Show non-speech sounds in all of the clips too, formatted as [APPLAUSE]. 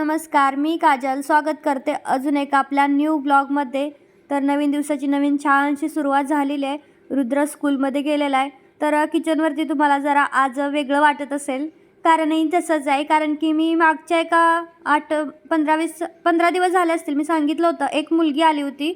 नमस्कार मी काजल. स्वागत करते अजून एक आपल्या न्यू ब्लॉगमध्ये तर नवीन दिवसाची नवीन छानशी सुरुवात झालेली आहे. रुद्र स्कूलमध्ये गेलेला आहे. तर किचनवरती तुम्हाला जरा आज वेगळं वाटत असेल. कारणही तसंच आहे. कारण की मी मागच्या एका आठ पंधरा वीस पंधरा दिवस झाले असतील. मी सांगितलं होतं एक मुलगी आली होती.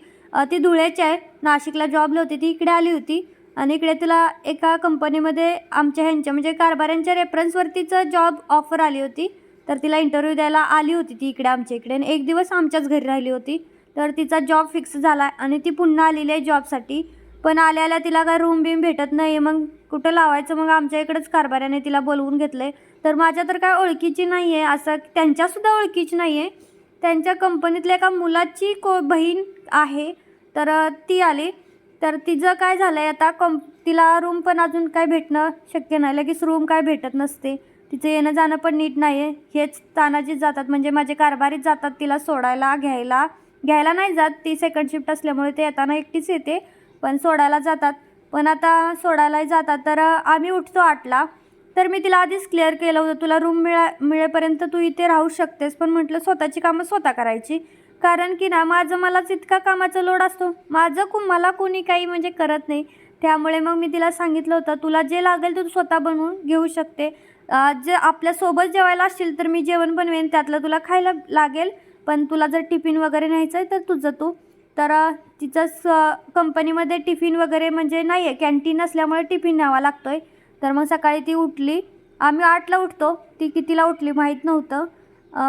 ती धुळ्याची आहे. नाशिकला जॉबला होती. ती इकडे आली होती. आणि इकडे तिला एका कंपनीमध्ये आमच्या ह्यांच्या म्हणजे कारभाऱ्यांच्या रेफरन्सवरतीचं जॉब ऑफर आली होती. तर तिला इंटरव्ह्यू द्यायला आली होती ती इकडे आमच्या इकडे. आणि एक दिवस आमच्याच घरी राहिली होती. तर तिचा जॉब फिक्स झाला आणि ती पुन्हा आलेली आहे जॉबसाठी पण आल्या आल्या तिला काय रूम बिम भेटत नाही मग कुठं लावायचं? मग आमच्या इकडंच कारभाऱ्याने तिला बोलवून घेतलं आहे तर माझ्या तर काय ओळखीची नाही आहे असं त्यांच्यासुद्धा ओळखीची नाही आहे त्यांच्या कंपनीतल्या एका मुलाची को बहीण आहे. तर ती आली. तर तिचं काय झालं आहे आता? कं तिला रूम पण अजून काय भेटणं शक्य नाही. लगेच रूम काय भेटत नसते. तिचं येणं जाणं पण नीट नाही आहे हेच तानाजीच जातात. म्हणजे माझे कारभारीच जातात तिला सोडायला घ्यायला. घ्यायला नाही जात. ती सेकंड शिफ्ट असल्यामुळे ते येताना एकटीच येते पण सोडायला जातात. पण आता सोडायलाही जातात. तर आम्ही उठतो आठला. तर मी तिला आधीच क्लिअर केलं होतं. तुला रूम मिळा मिळेपर्यंत तू इथे राहू शकतेस. पण म्हटलं स्वतःची कामं स्वतः करायची. कारण की ना माझं मलाच इतका कामाचा लोड असतो. माझं कु मला कोणी काही म्हणजे करत नाही. त्यामुळे मग मी तिला सांगितलं होतं तुला जे लागेल ते तू स्वतः बनवून घेऊ शकते. जे आपल्यासोबत जेवायला असतील तर मी जेवण बनवेन त्यातलं तुला खायला लागेल. पण तुला जर टिफिन वगैरे न्यायचं आहे तर तुझं तू. तर तिचं स कंपनीमध्ये टिफिन वगैरे म्हणजे नाही आहे कॅन्टीन असल्यामुळे टिफिन न्यावा लागतो आहे तर मग सकाळी ती उठली. आम्ही आठला उठतो. ती कितीला उठली माहीत नव्हतं.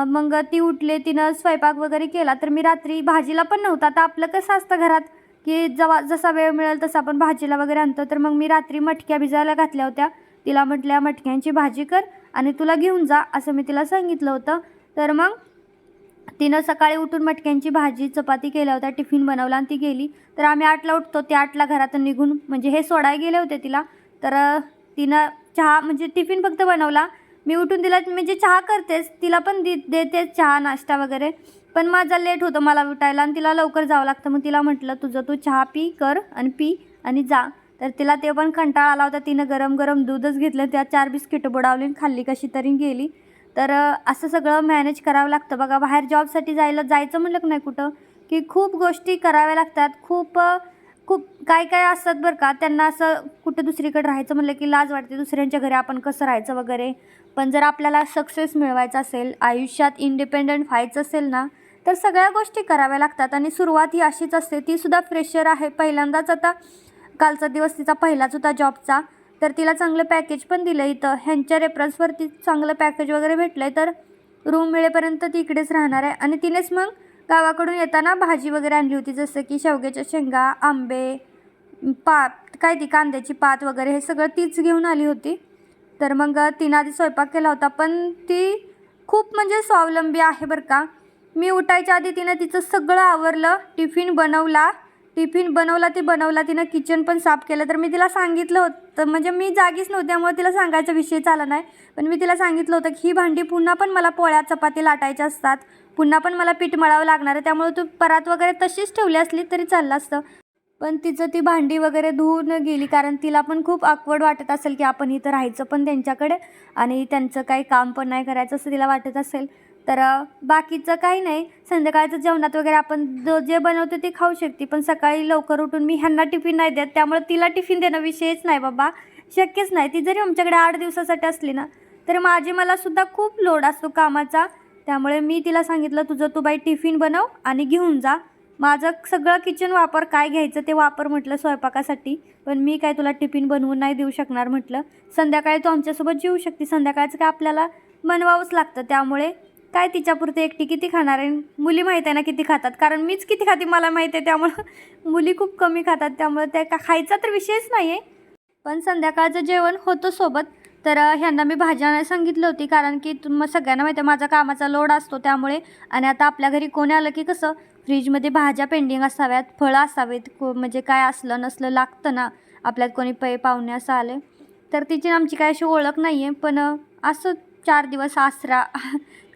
मग ती उठले तिनं स्वयंपाक वगैरे केला. तर मी रात्री भाजीला पण नव्हता. आता आपलं कसं असतं घरात की जवा जसा वेळ मिळेल तसा आपण भाजीला वगैरे आणतो. तर मग मी रात्री मटक्या भिजायला घातल्या होत्या. तिला म्हटल्या मटक्यांची भाजी कर आणि तुला घेऊन जा असं मी तिला सांगितलं होतं. तर मग तिनं सकाळी उठून मटक्यांची भाजी चपाती केल्या होत्या टिफिन बनवला आणि ती गेली. तर आम्ही आठला उठतो त्या आठला घरातून निघून म्हणजे हे सोडायला गेले होते तिला. तर तिनं चहा म्हणजे टिफिन फक्त बनवला. मी उठून तिला म्हणजे चहा करतेच तिला पण दे देतेच चहा नाश्ता वगैरे. पण माझा लेट होतं मला उठायला आणि तिला लवकर जावं लागतं. मग तिला म्हटलं तुझं तू चहा पी कर आणि पी आणि जा. तर तिला ते पण कंटाळा आला होता. तिनं गरम गरम दूधच घेतलं. त्या चार बिस्किटं बुडावली खाल्ली कशी तरी गेली. तर असं सगळं मॅनेज करावं लागतं. बघा बाहेर जॉबसाठी जायला जायचं म्हणलं की नाही कुठं? की खूप गोष्टी कराव्या लागतात. खूप खूप काय काय असतात बरं का? त्यांना असं कुठं दुसरीकडे राहायचं म्हणलं की लाज वाटते. दुसऱ्यांच्या घरी आपण कसं राहायचं वगैरे? पण जर आपल्याला सक्सेस मिळवायचा असेल आयुष्यात इंडिपेंडंट व्हायचं असेल ना तर सगळ्या गोष्टी कराव्या लागतात. आणि सुरुवात ही अशीच असते. ती सुद्धा फ्रेशर आहे. पहिल्यांदाच आता कालचा दिवस तिचा पहिलाच होता जॉबचा. तर तिला चांगलं पॅकेज पण दिलं इथं. ह्यांच्या रेफरन्सवरती चांगलं पॅकेज वगैरे भेटलं आहे तर रूम मिळेपर्यंत ती इकडेच राहणार आहे. आणि तिनेच मग गावाकडून येताना भाजी वगैरे आणली होती. जसं की शेवग्याच्या शेंगा आंबे पात काय ती कांद्याची पात वगैरे हे सगळं तीच घेऊन आली होती. तर मग तिनं आधी स्वयंपाक केला होता. पण ती खूप म्हणजे स्वावलंबी आहे बरं का. मी उठायच्या आधी तिनं तिचं सगळं आवरलं टिफिन बनवला. टिफिन बनवला ती बनवला. तिनं किचन पण साफ केलं. तर मी तिला सांगितलं होतं म्हणजे मी जागीच नव्हते. त्यामुळे तिला सांगायचा विषय आला नाही. पण मी तिला सांगितलं होतं की ही भांडी पुन्हा पण मला पोळ्या चपाती लाटायच्या असतात. पुन्हा पण मला पीठ मळावं लागणार आहे. त्यामुळे तू परात वगैरे तशीच ठेवली असली तरी चाललं असतं. पण तिचं ती भांडी वगैरे धुवून गेली. कारण तिला पण खूप आकवड वाटत असेल की आपण इथं राहायचं पण त्यांच्याकडे आणि त्यांचं काही काम पण नाही करायचं असं तिला वाटत असेल. तर बाकीचं काही नाही. संध्याकाळचं जेवणात वगैरे आपण जो जे बनवतो ते खाऊ शकते. पण सकाळी लवकर उठून मी ह्यांना टिफिन नाही देत. त्यामुळे तिला टिफिन देणं विषयच नाही बाबा. शक्यच नाही. ती जरी आमच्याकडे आठ दिवसासाठी असली ना तर माझी मला सुद्धा खूप लोड असतो कामाचा. त्यामुळे मी तिला सांगितलं तुझं तू बाई टिफिन बनव आणि घेऊन जा. माझं सगळं किचन वापर काय घ्यायचं ते वापर म्हटलं स्वयंपाकासाठी. पण मी काय तुला टिफिन बनवून नाही देऊ शकणार म्हटलं. संध्याकाळी तू आमच्यासोबत जेवू शकते. संध्याकाळचं काय आपल्याला बनवावंच लागतं. त्यामुळे काय तिच्यापुरते एकटी किती खाणार आहे? मुली माहीत आहे ना किती खातात? कारण मीच किती खाते मला माहीत आहे त्यामुळं [LAUGHS] मुली खूप कमी खातात. त्यामुळं त्या का खायचा तर विषयच नाही आहे पण संध्याकाळचं जेवण होतं सोबत. तर ह्यांना मी भाज्या आणायला सांगितलं होती कारण की तुम सगळ्यांना माहिती आहे माझा कामाचा लोड असतो त्यामुळे. आणि आता आपल्या घरी कोणी आलं की कसं फ्रीजमध्ये भाज्या पेंडिंग असाव्यात फळं असावेत को म्हणजे काय असलं नसलं लागतं ना आपल्यात कोणी पै पाहुणे असं आले. तर तिची आमची काय अशी ओळख नाही आहे पण असं चार दिवस आसरा.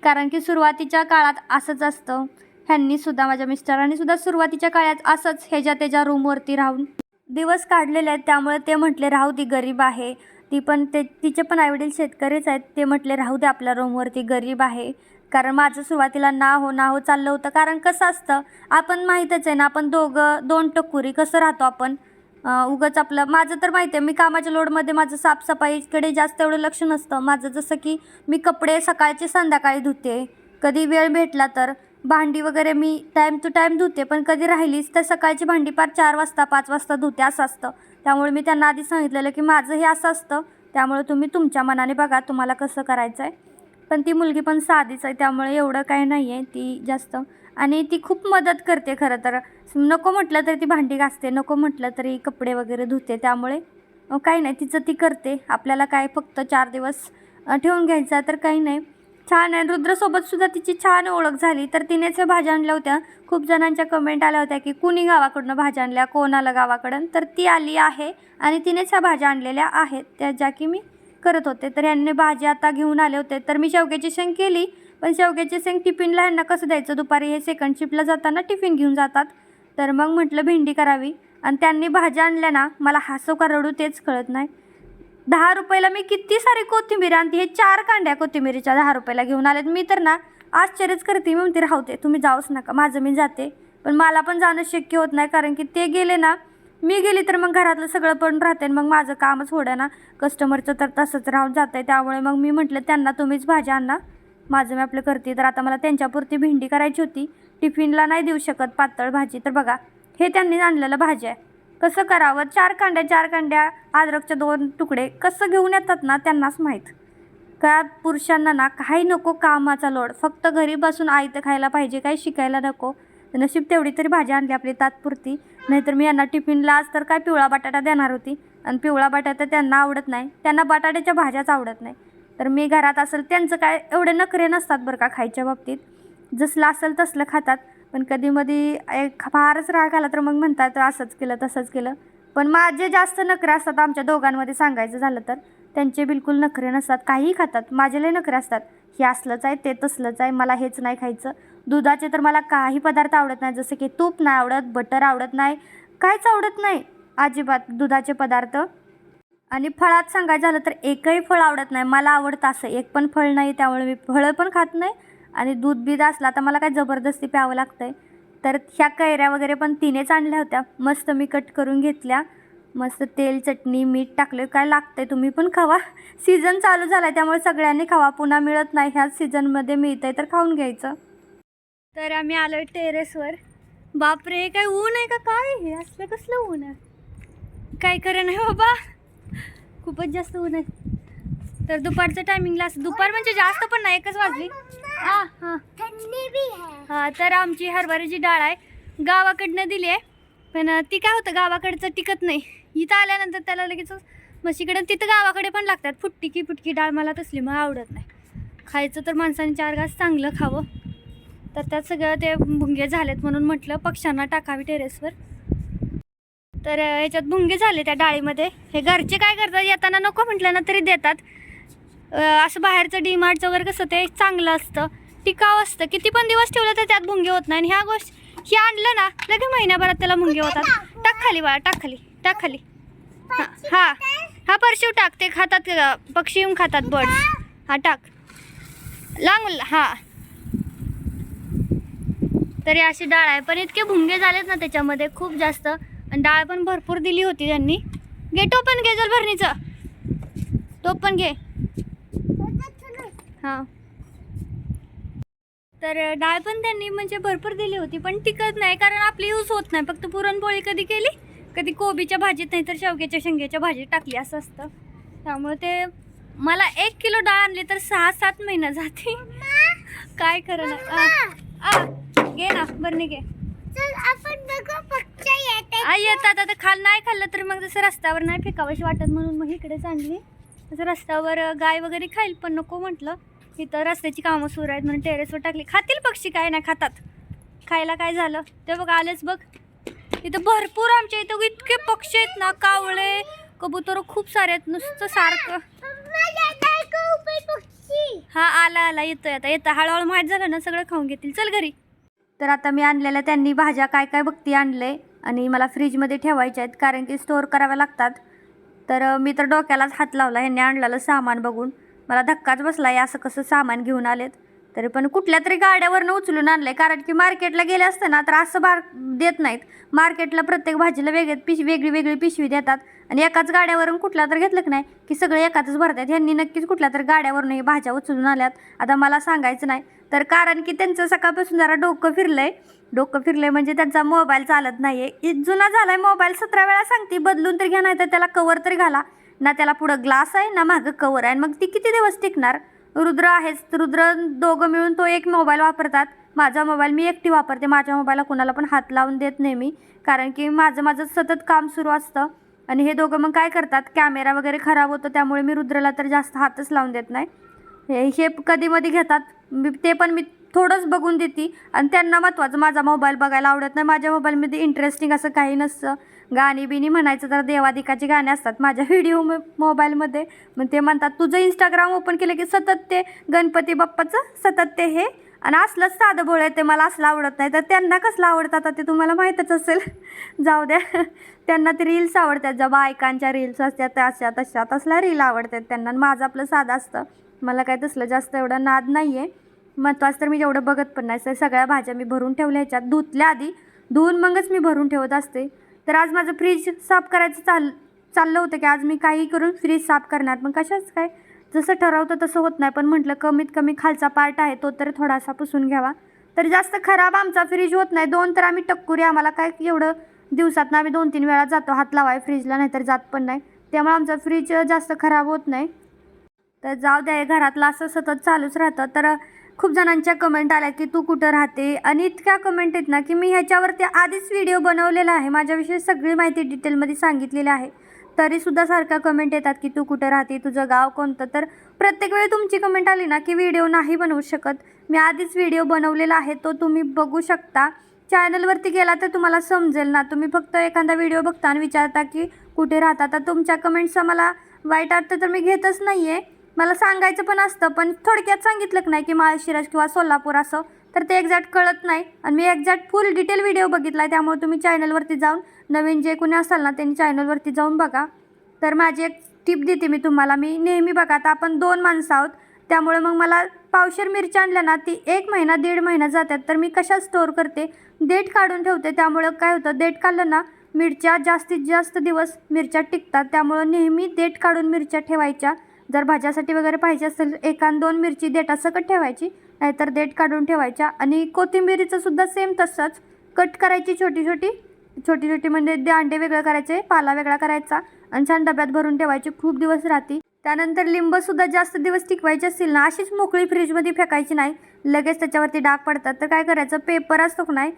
कारण की सुरुवातीच्या काळात असंच असतं. ह्यांनी सुद्धा माझ्या मिस्टरांनी सुद्धा सुरुवातीच्या काळात असंच ह्याच्या त्याच्या रूमवरती राहून दिवस काढलेले आहेत. त्यामुळे ते म्हटले राहू ती गरीब आहे. ती पण ते तिचे पण आईवडील शेतकरीच आहेत. ते म्हटले राहू दे आपल्या रूमवरती गरीब आहे. कारण माझं सुरुवातीला ना हो ना हो चाललं होतं. कारण कसं असतं आपण माहीतच आहे ना आपण दोघं दोन टक्कुरी कसं राहतो आपण? उगाच आपलं माझं तर माहिती आहे मी कामाच्या लोडमध्ये माझं साफसफाईकडे जास्त एवढं लक्ष नसतं. माझं जसं की मी कपडे सकाळचे संध्याकाळी धुते. कधी वेळ भेटला तर भांडी वगैरे मी टाईम टू टाईम धुते पण कधी राहिलीच तर सकाळची भांडी पार चार वाजता पाच वाजता धुते असं असतं. त्यामुळे मी त्यांना आधी सांगितलेलं की माझं हे असं असतं. त्यामुळे तुम्ही तुमच्या मनाने बघा तुम्हाला कसं करायचं आहे. पण ती मुलगी पण साधीच आहे त्यामुळे एवढं काही नाही आहे ती जास्त. आणि ती खूप मदत करते खरं तर. नको म्हटलं तरी ती भांडी घासते नको म्हटलं तरी कपडे वगैरे धुते त्यामुळे काही नाही तिचं ती करते. आपल्याला काय फक्त चार दिवस ठेवून घ्यायचं आहे तर काही नाही. छान आहे. रुद्रसोबत सुद्धा तिची छान ओळख झाली. तर तिनेच ह्या भाज्या आणल्या होत्या. खूप जणांच्या कमेंट आल्या होत्या की कुणी गावाकडनं भाज्या आणल्या? कोण आलं गावाकडं तर ती आली आहे आणि तिनेच ह्या भाज्या आणलेल्या आहेत. त्या ज्या की मी करत होते. तर यांनी भाजी आता घेऊन आले होते. तर मी शेवग्याची शेंग केली. पण शेवग्याची शेंग टिफिनला ह्यांना कसं द्यायचं? दुपारी हे सेकंड शिफ्टला जाताना टिफिन घेऊन जातात. तर मग म्हटलं भेंडी करावी. आणि त्यांनी भाज्या आणल्या ना मला हसू का रडू तेच कळत नाही. दहा रुपयाला मी किती सारी कोथिंबीर आणते? हे चार कांड्या कोथिंबीरीच्या दहा रुपयाला घेऊन आलेत. मी तर ना आश्चर्यच करते. मी म्हणते राहते तुम्ही जाऊच नका. माझं मी जाते. पण मला पण जाणं शक्य होत नाही कारण की ते गेले ना मी गेली तर मग घरातलं सगळं पण राहते आणि मग माझं कामच होणं ना कस्टमरचं तर तसंच राहून जातं आहे त्यामुळे मग मी म्हटलं त्यांना तुम्हीच भाज्या आणा. माझं मी आपलं करते. तर आता मला त्यांच्यापुरती भेंडी करायची होती. टिफिनला नाही देऊ शकत पातळ भाजी. तर बघा हे त्यांनी आणलेलं भाजी आहे. कसं करावं? चार कांड्या चार कांड्या अद्रकचे दोन तुकडे कसं घेऊन येतात ना त्यांनाच माहीत. का पुरुषांना ना काही नको कामाचा लोड. फक्त घरी बसून आयतं खायला पाहिजे काही शिकायला नको. नशीब तेवढी तरी भाजी आणली आपली तात्पुरती. नाहीतर मी यांना टिफिनला आज तर काय पिवळा बटाटा देणार होती. आणि पिवळा बटाटा त्यांना आवडत नाही. त्यांना बटाट्याच्या भाज्याच आवडत नाही. तर मी घरात असेल त्यांचं काय एवढे नखरे नसतात बरं का खायच्या बाबतीत. जसलं असेल तसलं खातात. पण कधीमधी एक फारच राग आला तर मग म्हणतात असंच केलं तसंच केलं. पण माझे जास्त नखरे असतात आमच्या दोघांमध्ये सांगायचं झालं तर. त्यांचे बिलकुल नखरे नसतात काहीही खातात. माझे लय नखरे असतात. हे असलंच आहे ते तसलंच आहे मला हेच नाही खायचं. दुधाचे तर मला काही पदार्थ आवडत नाही जसं की तूप नाही आवडत बटर आवडत नाही काहीच आवडत नाही. अजिबात दुधाचे पदार्थ. आणि फळात सांगायचं झालं तर एकही फळ आवडत नाही. मला आवडतं असं. एक पण फळ नाही त्यामुळे मी फळं पण खात नाही. आणि दूध बीध असला तर मला काय जबरदस्ती प्यावं लागतं आहे तर ह्या कैऱ्या वगैरे पण तिनेच आणल्या होत्या. मस्त मी कट करून घेतल्या. मस्त तेल चटणी मीठ टाकले काय लागतंय तुम्ही पण खावा. [LAUGHS] सीझन चालू झाला आहे त्यामुळे सगळ्यांनी खावा. पुन्हा मिळत नाही ह्याच सीझनमध्ये आहे तर खाऊन घ्यायचं. तर आम्ही आलो आहे टेरेसवर. बापरे काय ऊन आहे का? काय हे? असलं कसलं ऊन आहे? काय करे नाही बाबा. खूपच जास्त ऊन आहे. तर दुपारचं टायमिंगला असं दुपार म्हणजे जास्त पण नाही एकच वाजली. हां हां. है हां तर आमची हरभऱ्याची डाळ आहे. गावाकडनं दिली आहे. पण ती काय होतं गावाकडचं टिकत नाही. इथं आल्यानंतर त्याला लगेच म्हशीकडं तिथं गावाकडे पण लागतात. फुटकी की फुटकी डाळ मला तसली मग आवडत नाही. खायचं तर माणसाने चार घास चांगलं खावं. तर त्यात सगळं ते भुंगे झालेत म्हणून म्हटलं पक्ष्यांना टाकावी टेरेसवर. तर ह्याच्यात भुंगे झाले त्या डाळीमध्ये. हे घरचे काय करतात येताना नको म्हटलं ना तरी देतात. असं बाहेरचं डीमार्टचं वगैरे कसं ते चांगलं असतं. टिकाव असतं. किती पण दिवस ठेवलं तर त्यात भुंगे होत नाही. आणि ह्या गोष्ट हे आणलं ना लगे महिन्याभरात त्याला भुंगे होतात. टाक खाली बाळा टाक खाली टाक खाली. हा हा हा परशिव टाक. ते खातात पक्षी येऊन खातात बर्ड हा टाक. लांग हा. तरी अशी डाळ आहे. पण इतके भुंगे झालेत ना त्याच्यामध्ये खूप जास्त. आणि डाळ पण भरपूर दिली होती त्यांनी. घे तो पण घे जल भरणीचं. तो पण घे. हां. तर डाळ पण त्यांनी म्हणजे भरपूर दिली होती पण टिकत नाही कारण आपली यूज होत नाही. फक्त पुरणपोळी कधी केली कधी कोबीच्या भाजीत नाही तर शेवग्याच्या शेंग्याच्या भाजीत टाकली असं असतं. त्यामुळे ते मला एक किलो डाळ आणली तर सहा सात महिना जाते काय करणार घे ना बरं घे. येतात आता खाल नाही खाल्लं तर मग जसं रस्त्यावर नाही फेकावशी वाटत म्हणून मग इकडेच आणली. तसं रस्त्यावर गाय वगैरे खाईल पण नको म्हटलं. इथं रस्त्याची कामं सुरू आहेत म्हणून टेरेसवर टाकली. खातील पक्षी काय नाही खातात. खायला काय झालं? ते बघ आलेच बघ. इथं भरपूर आमच्या इथं इतके पक्षी आहेत ना कावळे कबूतर खूप सारे आहेत नुसतं सारखं. हा आला आला येतोय आता येतं. हळूहळू माहीत झालं ना सगळं खाऊन घेतील. चल घरी. तर आता मी आणलेल्या त्यांनी भाज्या काय काय बघती आणले आणि मला फ्रीजमध्ये ठेवायच्या आहेत कारण की स्टोअर कराव्या लागतात. तर मी तर डोक्यालाच हात लावला ह्यांनी आणलेलं सामान बघून. मला धक्काच बसला आहे असं कसं सामान घेऊन आलेत? तरी पण कुठल्या तरी गाड्यावरनं उचलून आणलं आहे कारण की मार्केटला गेले असताना तर असं बार देत नाहीत. मार्केटला प्रत्येक भाजीला वेगळे पिश वेगळी वेगळी पिशवी देतात. आणि एकाच गाड्यावरून कुठला तर घेतलं की नाही की सगळे एकातच भरतात ह्यांनी नक्कीच कुठल्या तर गाड्यावरून हे भाज्या उचलून आल्यात. आता मला सांगायचं नाही. तर कारण की त्यांचं सकाळपासून जरा डोकं फिरलं आहे डोकं फिरलंय म्हणजे त्यांचा मोबाईल चालत नाही आहे जुना झाला आहे मोबाईल सतरा वेळा सांगते. बदलून तर घ्या नाही तर त्याला कवर तरी घाला. ना त्याला पुढं ग्लास आहे ना मागं कवर आहे. आणि मग ती किती दिवस टिकणार? रुद्र आहेच. रुद्र दोघं मिळून तो एक मोबाईल वापरतात. माझा मोबाईल मी एकटी वापरते. माझ्या मोबाईलला कुणाला पण हात लावून देत नाही मी. कारण की माझं माझं सतत काम सुरू असतं. आणि हे दोघं मग काय करतात? कॅमेरा वगैरे खराब होतो त्यामुळे मी रुद्रला तर जास्त हातच लावून देत नाही. हे हे कधीमध्ये घेतात. मी ते पण मी थोडंच बघून देते. आणि त्यांना महत्त्वाचं माझा मोबाईल बघायला आवडत नाही. माझ्या मोबाईलमध्ये इंटरेस्टिंग असं काही नसतं. गाणी बिणी म्हणायचं तर देवादिकाची गाणी असतात. माझ्या व्हिडिओ मोबाईलमध्ये मग ते म्हणतात तुझं इंस्टाग्राम ओपन केलं की सतत ते गणपती बाप्पाचं सतत ते हे आणि असलंच साधं बोळ आहे ते मला असलं आवडत नाही. तर त्यांना कसलं आवडतं आता ते तुम्हाला माहीतच असेल. [LAUGHS] जाऊ द्या. [LAUGHS] त्यांना ते रील्स आवडतात. ज्या बायकांच्या रील्स असतात त्या अशा तशा तसल्या रील आवडतात त्यांना माझं आपलं साधं असतं. मला काय तसलं जास्त एवढं नाद नाही आहे महत्त्वाचं तर मी जेवढं बघत पण नाही सगळ्या भाज्या मी भरून ठेवल्या ह्याच्यात. धुतल्या आधी धुवून मगच मी भरून ठेवत असते. तर आज माझं फ्रीज साफ करायचं चाल चाललं होतं की आज मी काही करून फ्रीज साफ करणार. पण कशाच काय? जसं ठरवतं तसं होत नाही. पण म्हटलं कमीत कमी खालचा पार्ट आहे तो तर थोडासा पुसून घ्यावा. तर जास्त खराब आमचा फ्रीज होत नाही. दोन तर आम्ही टक्कुरी आम्हाला काय एवढं दिवसात आम्ही दोन तीन वेळा जातो. हात लावाय फ्रीजला नाहीतर जात पण नाही. त्यामुळे आमचा फ्रीज जास्त खराब होत नाही. तर जाऊ द्या घरातलं असं सतत चालूच राहतं. तर खूप जणांच्या कमेंट आल्या की तू कुठं राहते? आणि इतक्या कमेंट आहेत ना की मी ह्याच्यावरती आधीच व्हिडिओ बनवलेला आहे. माझ्याविषयी सगळी माहिती डिटेलमध्ये सांगितलेली आहे. तरीसुद्धा सारख्या कमेंट येतात की तू कुठं राहते? तुझं गाव कोणतं? तर प्रत्येक वेळी तुमची कमेंट आली ना की व्हिडिओ नाही बनवू शकत. मी आधीच व्हिडिओ बनवलेला आहे तो तुम्ही बघू शकता. चॅनलवरती गेला तर तुम्हाला समजेल ना. तुम्ही फक्त एखादा व्हिडिओ बघता आणि विचारता की कुठे राहता? तर तुमच्या कमेंट्सचा मला वाईट अर्थ तर मी घेतच नाही आहे मला सांगायचं पण असतं पण थोडक्यात सांगितलं की नाही की माळशिरस किंवा सोलापूर असं तर ते एक्झॅक्ट कळत नाही. आणि मी एक्झॅक्ट फुल डिटेल व्हिडिओ बघितला आहे त्यामुळे तुम्ही चॅनलवरती जाऊन नवीन जे कोणी असाल ना त्यांनी चॅनलवरती जाऊन बघा. तर माझी एक टिप देते मी तुम्हाला मी नेहमी बघा आता आपण दोन माणसं आहोत त्यामुळे मग मला पावशेर मिरच्या आणल्या ना ती एक महिना दीड महिना जातात तर मी कशा स्टोअर करते? देठ काढून ठेवते त्यामुळं काय होतं देठ काढलं ना मिरच्या जास्तीत जास्त दिवस मिरच्या टिकतात त्यामुळं नेहमी देठ काढून मिरच्या ठेवायच्या. जर भाज्यासाठी वगैरे पाहिजे असेल एकान दोन मिरची देठासकट ठेवायची. नाहीतर देठ काढून ठेवायच्या. आणि कोथिंबिरीचं सुद्धा सेम तसंच. कट करायची छोटी छोटी. छोटी छोटी म्हणजे दांडे वेगळं करायचे पाला वेगळा करायचा. आणि छान डब्यात भरून ठेवायची. खूप दिवस राहते. त्यानंतर लिंबसुद्धा जास्त दिवस टिकवायचे असतील ना अशीच मोकळी फ्रीजमध्ये फेकायची नाही. लगेच त्याच्यावरती डाग पडतात. तर काय करायचं? पेपर असतो का नाही?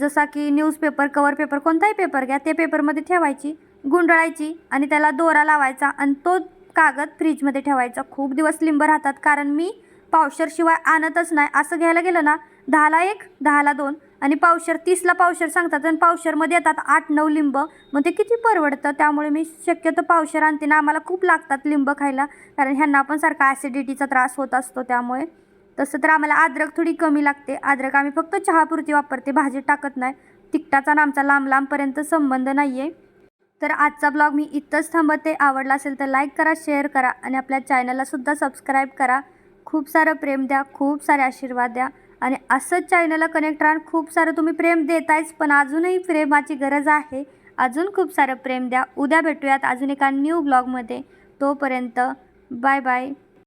जसा की न्यूजपेपर कवर पेपर कोणताही पेपर घ्या. ते पेपरमध्ये ठेवायची गुंडळायची आणि त्याला दोरा लावायचा. आणि तो कागद फ्रीजमध्ये ठेवायचा. खूप दिवस लिंब राहतात. कारण मी पावशरशिवाय आणतच नाही. असं घ्यायला गेलं ना दहाला एक दहाला दोन आणि पावशर तीसला पावशर सांगतात आणि पावशरमध्ये येतात आठ नऊ लिंब. मग ते किती परवडतं? त्यामुळे मी शक्यतो पावशर आणते ना. आम्हाला खूप लागतात लिंब खायला. कारण ह्यांना पण सारखा ॲसिडिटीचा त्रास होत असतो त्यामुळे. तसं तर आम्हाला अद्रक थोडी कमी लागते. अद्रक आम्ही फक्त चहापुरती वापरते. भाजीत टाकत नाही. तिखटाचा आणि आमचा लांब लांबपर्यंत संबंध नाही आहे तर आजचा ब्लॉग मी इथंच थांबते. आवडला असेल तर लाईक करा शेअर करा आणि आपल्या चॅनललासुद्धा सबस्क्राईब करा. खूप सारं प्रेम द्या खूप सारे आशीर्वाद द्या आणि असंच चॅनलला कनेक्ट राहा खूप सारं तुम्ही प्रेम देतायच पण अजूनही प्रेमाची गरज आहे. अजून खूप सारं प्रेम द्या. उद्या भेटूयात अजून एका न्यू ब्लॉगमध्ये तोपर्यंत बाय बाय